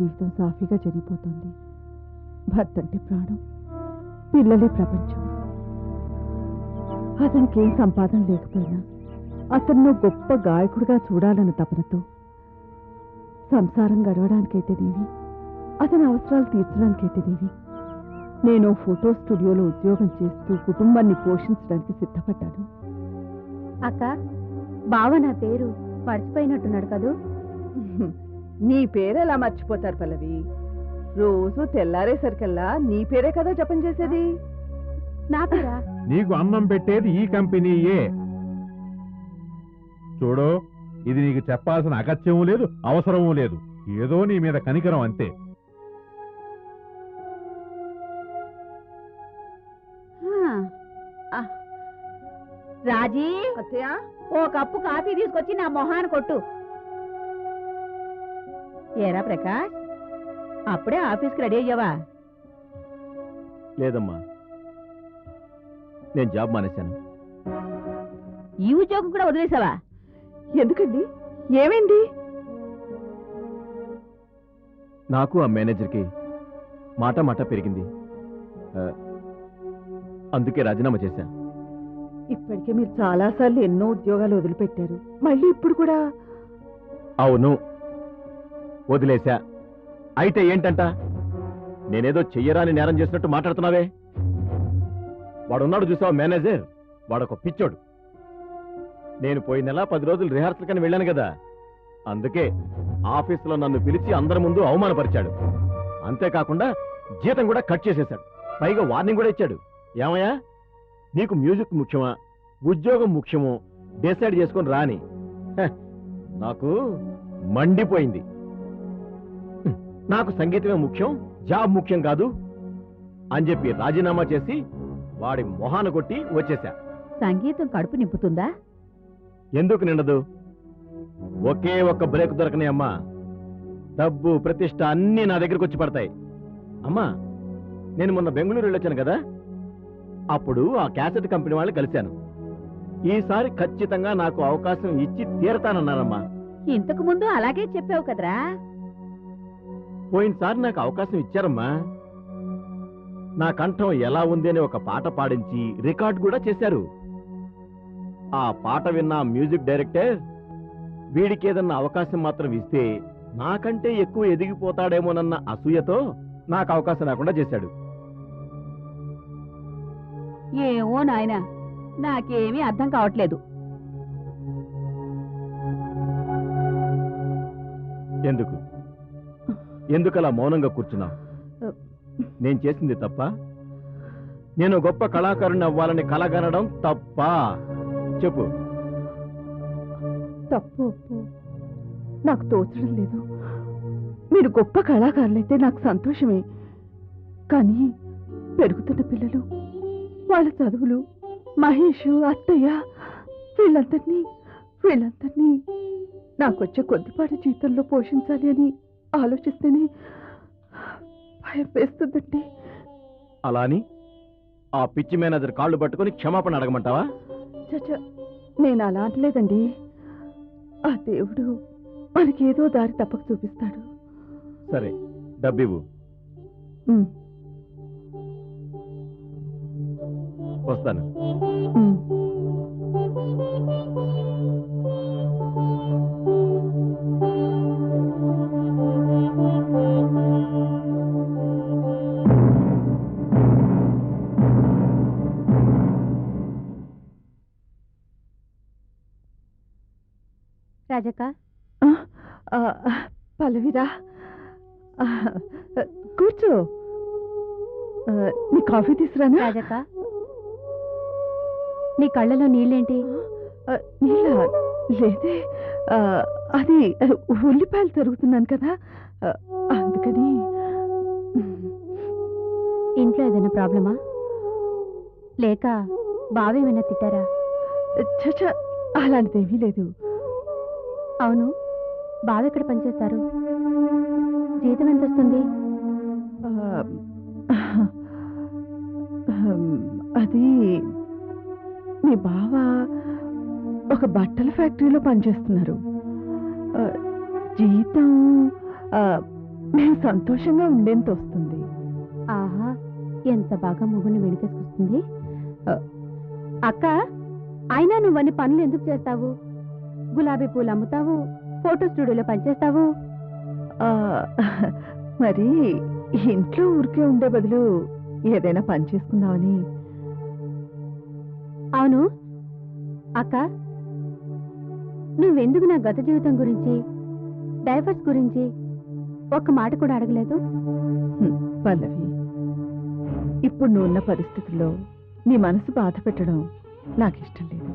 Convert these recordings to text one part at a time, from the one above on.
జీవితం సాఫీగా జరిగిపోతుంది. భర్త అంటే ప్రాణం పిల్లలే ప్రపంచం. అతనికి ఏం సంపాదన లేకపోయినా అతన్ని గొప్ప గాయకుడిగా చూడాలన్న తపనతో సంసారం గడవడానికైతేనేవి అతని అవసరాలు తీర్చడానికైతేనేవి నేను ఫోటో స్టూడియోలో ఉద్యోగం చేస్తూ కుటుంబాన్ని పోషించడానికి సిద్ధపడ్డాను. అక్క బావ నా పేరు మర్చిపోయినట్టున్నాడు కదూ? నీ పేరు ఎలా మర్చిపోతారు పల్లవి? రోజు తెల్లారేసరికల్లా నీ పేరే కదా జపం చేసేది? నా పేరా? నీకు అన్నం పెట్టేది ఈ కంపెనీయే. చూడు ఇది నీకు చెప్పాల్సిన అగత్యము లేదు అవసరము లేదు. ఏదో నీ మీద కనికరం అంతే. హా. ఆ. రాజీ? ఓ కప్పు కాఫీ తీసుకొచ్చి నా మొహాన కొట్టు. ఏరా ప్రకాష్? అప్పుడే ఆఫీస్కి రెడీ అయ్యావా? లేదమ్మా. నేను జాబ్ మానేశాను. ఈ ఉద్యోగం కూడా వదిలేసావా? ఎందుకండి? ఏమైంది? నాకు ఆ మేనేజర్కి మాట మాట పెరిగింది. ఆ, అందుకే రాజీనామా చేశా. ఇప్పటికే మీరు చాలాసార్లు ఎన్నో ఉద్యోగాలు వదిలిపెట్టారు. మళ్ళీ ఇప్పుడు కూడా? అవును. వదిలేశా. అయితే ఏంటంట? నేనేదో చెయ్యరాని నేరం చేసినట్టు మాట్లాడుతున్నావే? వాడున్నాడు చూసావా మేనేజర్? వాడొక పిచ్చోడు. నేను పోయిన నెల పది రోజులు రిహార్సల్ కని వెళ్ళాను కదా. అందుకే ఆఫీసులో నన్ను పిలిచి అందరి ముందు అవమానపరిచాడు. అంతేకాకుండా జీతం కూడా కట్ చేసేశాడు. పైగా వార్నింగ్ కూడా ఇచ్చాడు. ఏమయ్యా? నీకు మ్యూజిక్ ముఖ్యమా? ఉద్యోగం ముఖ్యమో? డిసైడ్ చేసుకొని రాని. నాకు మండిపోయింది. నాకు సంగీతమే ముఖ్యం జాబ్ ముఖ్యం కాదు అని చెప్పి రాజీనామా చేసి వాడి మొహాన కొట్టి వచ్చేశా. సంగీతం కడుపు నింపుతుందా? ఎందుకు నిండదు? ఒకే ఒక్క బ్రేక్ దొరకని అమ్మా. డబ్బు ప్రతిష్ట అన్నీ నా దగ్గరకు వచ్చి పడతాయి. అమ్మా నేను మొన్న బెంగళూరు వెళ్ళొచ్చాను కదా? అప్పుడు ఆ క్యాసెట్ కంపెనీ వాళ్ళు కలిశాను. ఈసారి ఖచ్చితంగా నాకు అవకాశం ఇచ్చి తీరతానన్నారమ్మా. ఇంతకు ముందు అలాగే చెప్పావు కదరా. పోయినసారి నాకు అవకాశం ఇచ్చారమ్మా. నా కంఠం ఎలా ఉంది అని ఒక పాట పాడించి రికార్డ్ కూడా చేశారు. ఆ పాట విన్న మ్యూజిక్ డైరెక్టర్ వీడికి ఏదన్నా అవకాశం మాత్రం ఇస్తే నాకంటే ఎక్కువ ఎదిగిపోతాడేమోనన్న అసూయతో నాకు అవకాశం రాకుండా చేశాడు. ఏమో నాయన నాకేమీ అర్థం కావట్లేదు. ఎందుకు? ఎందుకలా మౌనంగా కూర్చున్నావు? నేను చేసింది తప్ప? నేను గొప్ప కళాకారుని అవ్వాలని కలగనడం తప్ప? చెప్పు. తప్పు నాకు తోచడం లేదు. మీరు గొప్ప కళాకారులైతే నాకు సంతోషమే. కానీ పెరుగుతున్న పిల్లలు వాళ్ళ చదువులు మహేష్ అత్తయ్య వీళ్ళందరినీ వీళ్ళందరినీ నాకొచ్చే కొద్దిపాటి జీవితంలో పోషించాలి అని ఆలోచిస్తేనే భయం వేస్తుందండి. అలా అని? ఆ పిచ్చి మేనేజర్ కాళ్ళు పట్టుకొని క్షమాపణ అడగమంటావా? చచ్చ నేను అలా అనలేదండి. ఆ దేవుడు మనకేదో దారి తప్పక చూపిస్తాడు. సరే డబ్బివ్వు. ఉమ్, వస్తాను. ఉమ్. రాజక్క. పల్లవిరా. కూర్చో. నీ కాఫీ తీసురానా రాజక్క. నీ కళ్ళలో నీళ్ళేంటి? నీళ్ళ? లేదే. అది ఉల్లిపాయలు తరుగుతున్నాను కదా. అందుకని. ఇంట్లో ఏదైనా ప్రాబ్లమా? లేక బావేమైనా తిట్టారా? చచ్చ అలాంటిదేమీ లేదు. అవును. బావెక్కడ పనిచేస్తారు? జీతం ఎంత వస్తుంది అది మీ బావ ఒక బట్టల ఫ్యాక్టరీలో పనిచేస్తున్నారు. జీతం నేను సంతోషంగా ఉండేంత వస్తుంది. ఆహా ఎంత బాగా మొగుని వెనుకేసుకొస్తుంది? అక్క అయినా నువ్వన్ని పనులు ఎందుకు చేస్తావు? గులాబీ పూలు అమ్ముతావు ఫోటో స్టూడియోలో పనిచేస్తావు? ఆ, మరి ఇంట్లో ఊరికే ఉండే బదులు ఏదైనా పని చేసుకుందామని. అవును. అక్క నువ్వెందుకు నా గత జీవితం గురించి డైవర్స్ గురించి ఒక్క మాట కూడా అడగలేదు? పల్లవి ఇప్పుడు నువ్వు ఉన్న పరిస్థితుల్లో నీ మనసు బాధ పెట్టడం నాకు ఇష్టం లేదు.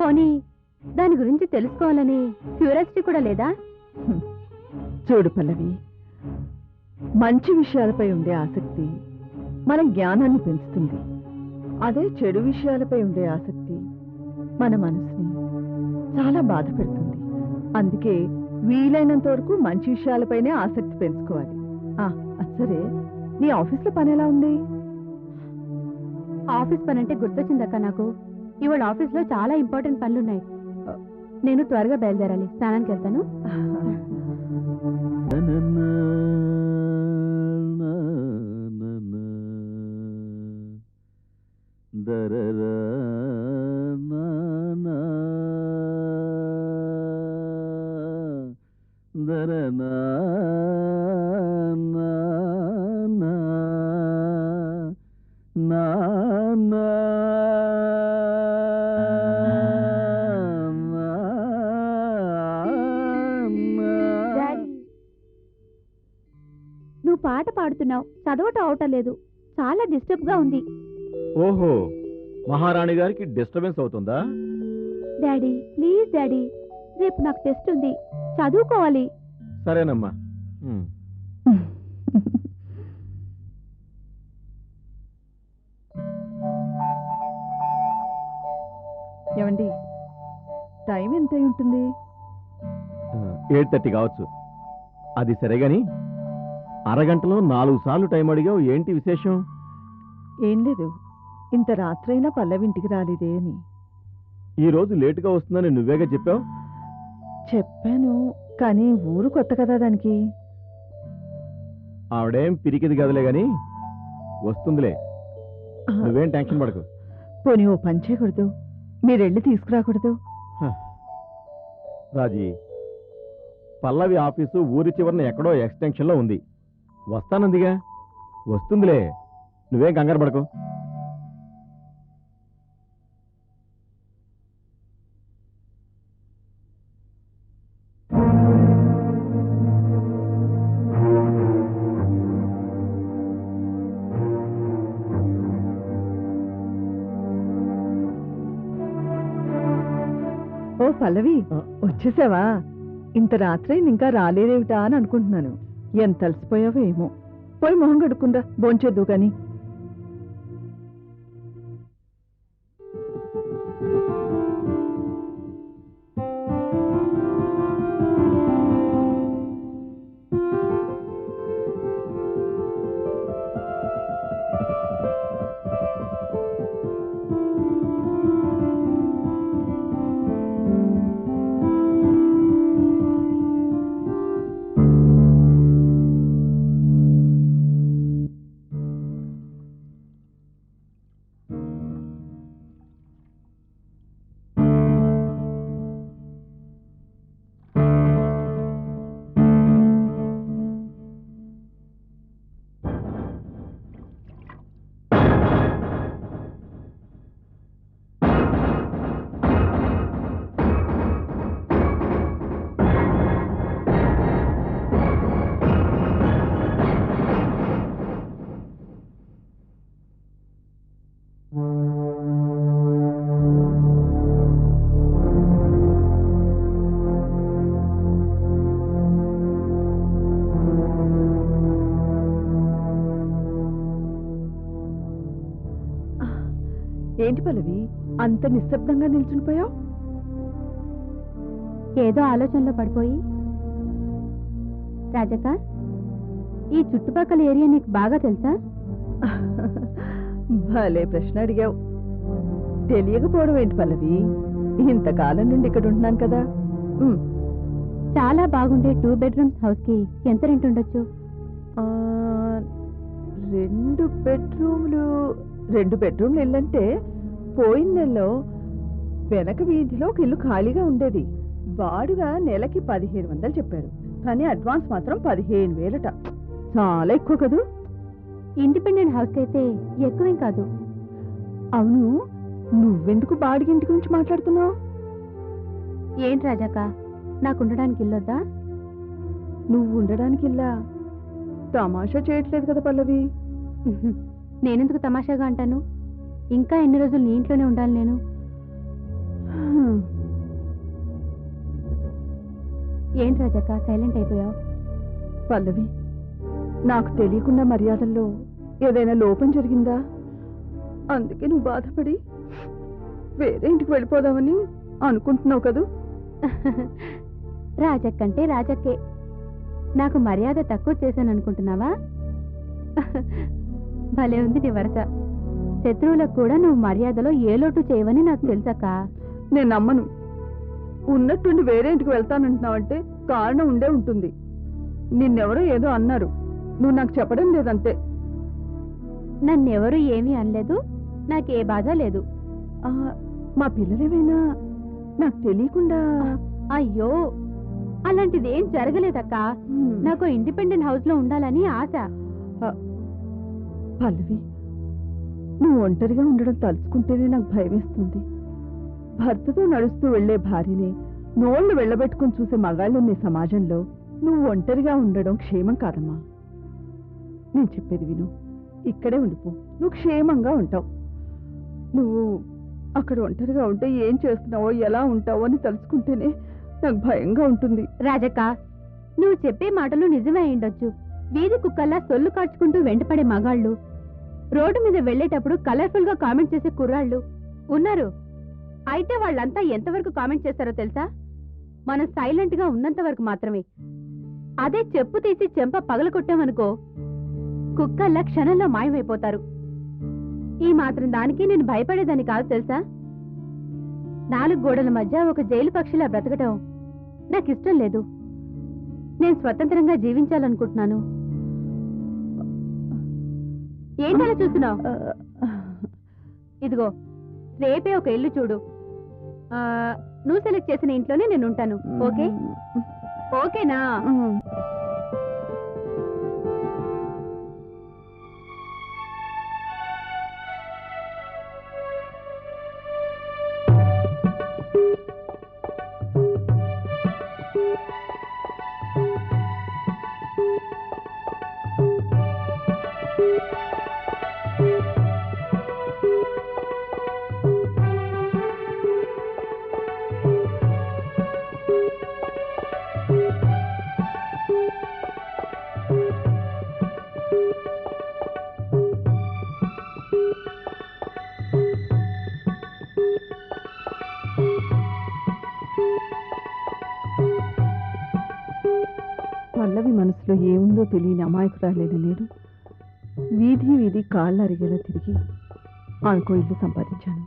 పోనీ దాని గురించి తెలుసుకోవాలని క్యూరియాసిటీ కూడా లేదా? చూడు పల్లవి మంచి విషయాలపై ఉండే ఆసక్తి మన జ్ఞానాన్ని పెంచుతుంది. అదే చెడు విషయాలపై ఉండే ఆసక్తి మన మనసుని చాలా బాధ పెడుతుంది. అందుకే వీలైనంత వరకు మంచి విషయాలపైనే ఆసక్తి పెంచుకోవాలి. సరే. నీ ఆఫీస్లో పని ఎలా ఉంది? ఆఫీస్ పని అంటే గుర్తొచ్చిందక్క నాకు. ఇవాళ ఆఫీస్లో చాలా ఇంపార్టెంట్ పనులున్నాయి. నేను త్వరగా బయలుదేరాలి స్నానానికి వెళ్తాను నా పాట పాడుతున్నావు. చదవటం అవటం లేదు. చాలా డిస్టర్బ్గా ఉంది. ఓహో మహారాణి గారికి డిస్టర్బెన్స్ అవుతుందా? డాడీ ప్లీజ్ డాడీ రేపు నాకు టెస్ట్ ఉంది. చదువుకోవాలి. సరేనమ్మా. ఉమ్. ఏమండి టైం ఎంత అయి ఉంటుంది ఎయిట్ థర్టీ కావచ్చు. అది సరే గాని అరగంటలో నాలుగు సార్లు టైం అడిగావు. ఏంటి విశేషం? ఏం లేదు. ఇంత రాత్రైనా పల్లవి ఇంటికి రాలేదే అని. ఈ రోజు లేటుగా వస్తుందని నువ్వేగా చెప్పావు? చెప్పాను కానీ ఊరు కొత్త కదా దానికి. ఆవిడేం పిరికిది కదలే గాని వస్తుందిలే. నువ్వేం టెన్షన్ పడకు. పోనీ ఓ పని చేయకూడదు. మీరెళ్ళి తీసుకురాకూడదు. రాజీ పల్లవి ఆఫీసు ఊరి చివరన ఎక్కడో ఎక్స్టెన్షన్లో ఉంది. వస్తానందిగా. వస్తుందిలే. నువ్వేం కంగారు పడకు. ఓ పల్లవి. వచ్చేసావా? ఇంత రాత్రి ఇంకా రాలేదేమిటా అని అనుకుంటున్నాను. ఎంత అలసిపోయావో ఏమో. పోయి మొహం కడుక్కుందా? భోంచేద్దు గాని. ఏంటి పల్లవి? అంత నిశ్శబ్దంగా నిల్చునిపోయావు ఏదో ఆలోచనలో పడిపోయి. రాజక్క ఈ చుట్టుపక్కల ఏరియా నీకు బాగా తెలుసా? భలే ప్రశ్న అడిగావు. తెలియకపోవడం ఏంటి పల్లవి? ఇంతకాలం నుండి ఇక్కడ ఉంటున్నాను కదా. ఉమ్, చాలా బాగుండే టూ బెడ్రూమ్స్ హౌస్కి ఎంత రెంట్ ఉండొచ్చు? ఆ, రెండు బెడ్రూమ్లు రెండు బెడ్రూమ్లు ఇల్లంటే పోయిన నెలలో వెనక వీధిలో ఒక ఇల్లు ఖాళీగా ఉండేది. బాడుగా నెలకి పదిహేను వందలు చెప్పారు. కానీ అడ్వాన్స్ మాత్రం పదిహేను వేలట. చాలా ఎక్కువ కదూ? ఇండిపెండెంట్ హౌస్ అయితే ఎక్కువేం కాదు. అవును. నువ్వెందుకు బాడిగింటి గురించి మాట్లాడుతున్నావు? ఏంటి రాజాక? నాకు ఉండడానికి ఇల్లొద్దా? నువ్వు ఉండడానికి ఇలా తమాషా చేయట్లేదు కదా పల్లవి. నేనెందుకు తమాషాగా అంటాను? ఇంకా ఎన్ని రోజులు నీ ఇంట్లోనే ఉండాలి నేను. ఏంటి రాజాక సైలెంట్ అయిపోయావు? పల్లవి నాకు తెలియకుండా మర్యాదల్లో ఏదైనా లోపం జరిగిందా? అందుకే నువ్వు బాధపడి వేరే ఇంటికి వెళ్ళిపోదామని అనుకుంటున్నావు కదూ? రాజక్కంటే రాజక్కే. నాకు మర్యాద తక్కువ చేశాను అనుకుంటున్నావా భలే ఉంది నీ వరస. శత్రువులకు కూడా నువ్వు మర్యాదలో ఏ లోటు చేయవని నాకు తెలుసక్క. నేను నమ్మను. ఉన్నట్టుండి వేరే ఇంటికి వెళ్తానంటున్నావంటే కారణం ఉండే ఉంటుంది. నిన్నెవరో ఏదో అన్నారు. నువ్వు నాకు చెప్పడం లేదంతే. నన్నెవరూ ఏమీ అనలేదు. నాకు ఏ బాధ లేదు. ఆ, మా పిల్లలేమైనా నాకు తెలియకుండా? అయ్యో అలాంటిది ఏం జరగలేదక్క. నాకు ఇండిపెండెంట్ హౌస్లో ఉండాలని ఆశ. పల్లవి నువ్వు ఒంటరిగా ఉండడం తలుచుకుంటేనే నాకు భయమేస్తుంది. భర్తతో నడుస్తూ వెళ్ళే భార్యని నోళ్ళు వెళ్ళబెట్టుకుని చూసే మగాళ్ళున్న సమాజంలో నువ్వు ఒంటరిగా ఉండడం క్షేమం కాదమ్మా. నేను చెప్పేది విను. ఇక్కడే ఉండిపో. నువ్వు క్షేమంగా ఉంటావు. నువ్వు అక్కడ ఒంటరిగా ఉంటే ఏం చేస్తున్నావో ఎలా ఉంటావో అని తలుచుకుంటేనే నాకు భయంగా ఉంటుంది. రాజక్క నువ్వు చెప్పే మాటలు నిజమే అయ్యుండొచ్చు. వీధి కుక్కల్లా సొల్లు కాచుకుంటూ వెంటపడే మగాళ్ళు రోడ్డు మీద వెళ్ళేటప్పుడు కలర్ఫుల్గా కామెంట్ చేసే కుర్రాళ్ళు ఉన్నారు. అయితే వాళ్ళంతా ఎంతవరకు కామెంట్ చేస్తారో తెలుసా? మనం సైలెంట్గా ఉన్నంత వరకు మాత్రమే. అదే చెప్పు తీసి చెంప పగల కొట్టామనుకో కుక్కల్లా క్షణంలో మాయమైపోతారు. ఈ మాత్రం దానికి నేను భయపడేదాన్ని కాదు తెలుసా? నాలుగు గోడల మధ్య ఒక జైలు పక్షిలా బ్రతకటం నాకు ఇష్టం లేదు. నేను స్వతంత్రంగా జీవించాలనుకుంటున్నాను. ఏంటలా చూస్తున్నావు? ఇదిగో రేపే ఒక ఇల్లు చూడు. నువ్వు సెలెక్ట్ చేసిన ఇంట్లోనే నేను ఉంటాను. ఓకే? ఓకేనా? మనసులో ఏముందో తెలియని అమాయకురాలేని నేను వీధి వీధి కాళ్ళరిగేలా తిరిగి ఆమెకో ఇల్లు సంపాదించాను.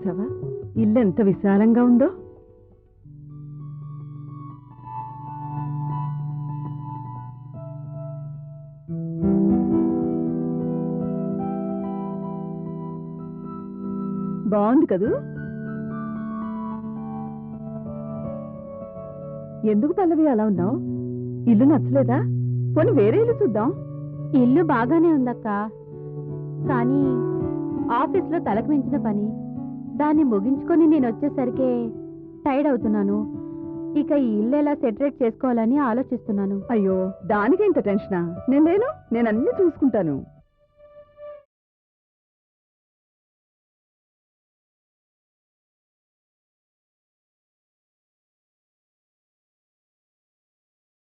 చూసావా? ఇల్లు ఎంత విశాలంగా ఉందో? బాగుంది కదూ? ఎందుకు పల్లవి అలా ఉన్నావు? ఇల్లు నచ్చలేదా? పోనీ వేరే ఇల్లు చూద్దాం. ఇల్లు బాగానే ఉందక్క. కానీ ఆఫీస్లో తలకు మించిన పని. దాన్ని ముగించుకొని నేను వచ్చేసరికి టైర్డ్ అవుతున్నాను. ఇక ఈ ఇల్లు ఎలా సెటరేట్ చేసుకోవాలని ఆలోచిస్తున్నాను. అయ్యో దానికి ఇంత టెన్షనా? నేను లేను నేను అన్ని చూసుకుంటాను.